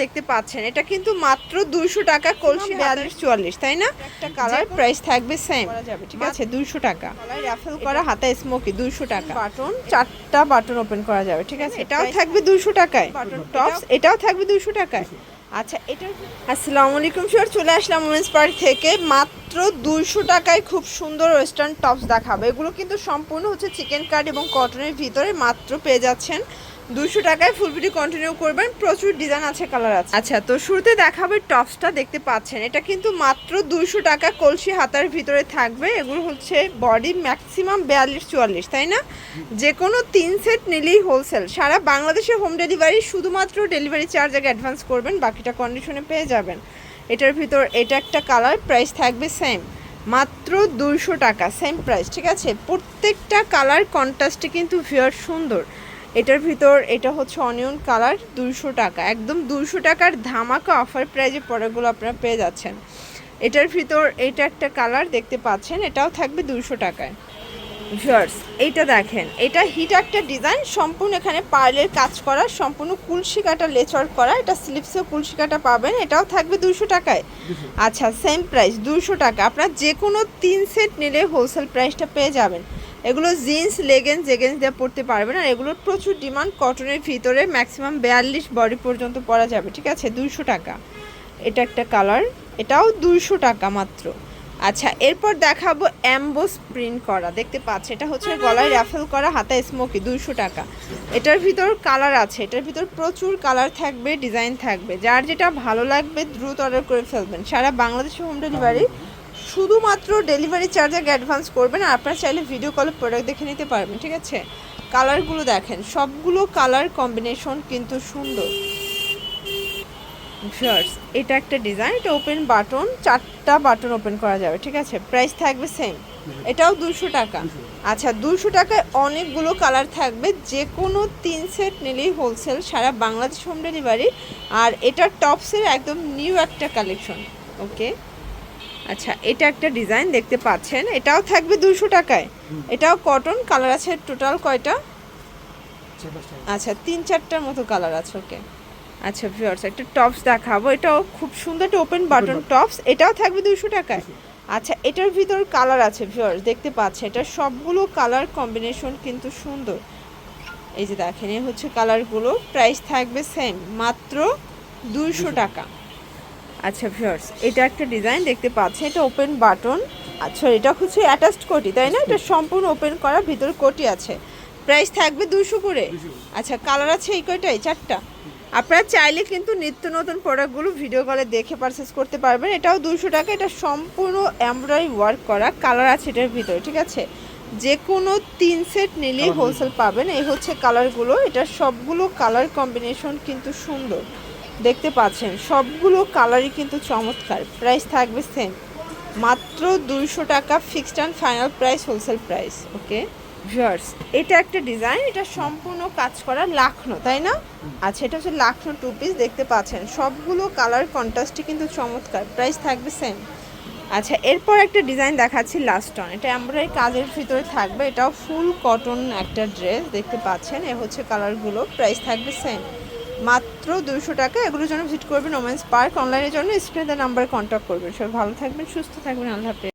দেখতে পাচ্ছেন। এটা কিন্তু মাত্র দুইশো টাকা কলসি বিয়াল্লিশ চুয়াল্লিশ তাই না? একটা কালার প্রাইস থাকবে সেম যাবে ঠিক আছে? দুইশো টাকা। রাফেল করা হাতা স্মোকি দুইশো টাকা। বাটন চারটা বাটন ওপেন করা যাবে ঠিক আছে? এটাও থাকবে দুইশো টাকায়। টপস এটাও থাকবে দুইশো টাকায়। আচ্ছা এটা আসসালামু আলাইকুম স্যার চলে আসলাম উমেন্স পার্ক থেকে। মাত্র দুইশো টাকায় খুব সুন্দর ওয়েস্টার্ন টপস দেখাবো। এগুলো কিন্তু সম্পূর্ণ হচ্ছে চিকেন কাট এবং কটনের ভিতরে মাত্র পেয়ে যাচ্ছেন। দুশো টাকায় ফুল ভিডিও কন্টিনিউ করবেন, প্রচুর ডিজাইন আছে কালার আছে। আচ্ছা তো শুরুতে দেখাবে টপসটা দেখতে পাচ্ছেন। এটা কিন্তু মাত্র দুইশো টাকা কলসি হাতার ভিতরে থাকবে। এগুলো হচ্ছে বডি ম্যাক্সিমাম বিয়াল্লিশ, চুয়াল্লিশ, তাই না? যে কোনো তিন সেট নিলেই হোলসেল সারা বাংলাদেশে হোম ডেলিভারি শুধুমাত্র ডেলিভারি চার্জ আগে অ্যাডভান্স করবেন, বাকিটা কন্ডিশনে পেয়ে যাবেন। এটার ভিতর, এটা একটা কালার প্রাইস থাকবে সেম মাত্র দুইশো টাকা সেম প্রাইস ঠিক আছে? প্রত্যেকটা কালার কন্ট্রাস্টে কিন্তু ভিয়ার সুন্দর। এটার ভিতর এটা হচ্ছে অনিয়ন কালার দুইশো টাকা। একদম দুইশো টাকার ধামাকা অফার প্রাইজে পরেগুলো আপনারা পেয়ে যাচ্ছেন। এটার ভিতর এটা একটা কালার দেখতে পাচ্ছেন এটাও থাকবে দুইশো টাকায়। ভিউয়ার্স এইটা দেখেন এটা হিট একটা ডিজাইন সম্পূর্ণ এখানে পার্লের কাজ করা সম্পূর্ণ কুলসি কাটা লেচর করা এটা স্লিপসেও কুলসি কাটা পাবেন এটাও থাকবে দুশো টাকায়। আচ্ছা সেম প্রাইস দুশো টাকা। আপনার যে কোনো তিন সেট নিলে হোলসেল প্রাইসটা পেয়ে যাবেন। এগুলো জিন্স লেগেন্স জেগেন্স দিয়ে পরতে পারবেন আর এগুলোর প্রচুর ডিমান্ড কটনের ভিতরে ম্যাক্সিমাম বিয়াল্লিশ বডি পর্যন্ত পরা যাবে, ঠিক আছে? দুইশো টাকা। এটা একটা কালার এটাও দুইশো টাকা মাত্র। আচ্ছা এরপর দেখাবো অ্যাম্বোস প্রিন্ট করা, দেখতে পাচ্ছি এটা হচ্ছে গলায় র্যাফেল করা, হাতা স্মোকি দুইশো টাকা। এটার ভিতর কালার আছে, এটার ভিতর প্রচুর কালার থাকবে ডিজাইন থাকবে। যার যেটা ভালো লাগবে, দ্রুত অর্ডার করে ফেলবেন। সারা বাংলাদেশে হোম ডেলিভারি শুধুমাত্র ডেলিভারি চার্জ আগে অ্যাডভান্স করবেন আর আপনারা চাইলে ভিডিও কলে প্রোডাক্ট দেখে নিতে পারবেন, ঠিক আছে? কালারগুলো দেখেন, সবগুলো কালার কম্বিনেশন কিন্তু সুন্দর। এটা একটা ডিজাইন এটা ওপেন বাটন চারটা বাটন ওপেন করা যাবে, ঠিক আছে? প্রাইস থাকবে সেম এটাও দুশো টাকা। আচ্ছা দুশো টাকায় অনেকগুলো কালার থাকবে যে কোনো তিন সেট নিলেই হোলসেল সারা বাংলাদেশ হোম ডেলিভারি আর এটা টপসের একদম নিউ একটা কালেকশন ওকে আচ্ছা এটা একটা ডিজাইন দেখতে পাচ্ছেন। এটাও থাকবে দুশো টাকায়। এটাও কটন কালার আছে টোটাল কয়টা? আচ্ছা তিন চারটার মতো কালার আছে ওকে। আচ্ছা ভিউয়ার্স একটা টপস দেখাবো। এটাও খুব সুন্দর একটা ওপেন বাটন টপস এটাও থাকবে দুশো টাকায়। আচ্ছা এটার ভিতর কালার আছে ভিউয়ার্স দেখতে পাচ্ছে এটা সবগুলো কালার কম্বিনেশন কিন্তু সুন্দর। এই যে দেখেন এই হচ্ছে কালারগুলো। প্রাইস থাকবে সেম মাত্র দুইশো। টাকা। আচ্ছা ভিউয়ার্স এটা একটা ডিজাইন দেখতে পাচ্ছে এটা ওপেন বাটন আচ্ছা এটা হচ্ছে অ্যাটাচড কোটি তাই না? এটা সম্পূর্ণ ওপেন করা ভিতরে কোটি আছে। প্রাইস থাকবে দুশো করে। আচ্ছা কালার আছে এই কয়টাই চারটা। আপনারা চাইলে কিন্তু নিত্য নতুন প্রোডাক্টগুলো ভিডিও কলে দেখে পারচেস করতে পারবেন। এটাও দুশো টাকা এটা সম্পূর্ণ এমব্রয়ডারি ওয়ার্ক করা কালার আছে এটার ভিতরে ঠিক আছে? যে কোনো তিন সেট নিলেই হোলসেল পাবেন। এই হচ্ছে কালারগুলো। এটা সবগুলো কালার কম্বিনেশন কিন্তু সুন্দর। দেখতে পাচ্ছেন সবগুলো কালারই কিন্তু চমৎকার। প্রাইস থাকবে সেম মাত্র দুইশো টাকা fixed and final price wholesale price okay viewers এটা একটা ডিজাইন এটা সম্পূর্ণ কাজ করা লাখনো তাই না? আচ্ছা এটা হচ্ছে লাখনো টু পিস দেখতে পাচ্ছেন। সবগুলো কালার কন্ট্রাস্টই কিন্তু চমৎকার। প্রাইস থাকবে সেম আচ্ছা এরপর একটা ডিজাইন দেখাচ্ছি লাস্ট অন এটা এমব্রয়ডারি কাজের ভিতরে থাকবে। এটাও ফুল কটন একটা ড্রেস দেখতে পাচ্ছেন? এ হচ্ছে কালারগুলো প্রাইস থাকবে সেম মাত্র দুশো টাকা। এগুলোর জন্য ভিজিট করবেন ওমেন্স পার্ক অনলাইনের জন্য স্ক্রিনে নাম্বারে কন্ট্যাক্ট করবেন। সব ভালো থাকবেন, সুস্থ থাকবেন। আল্লাহ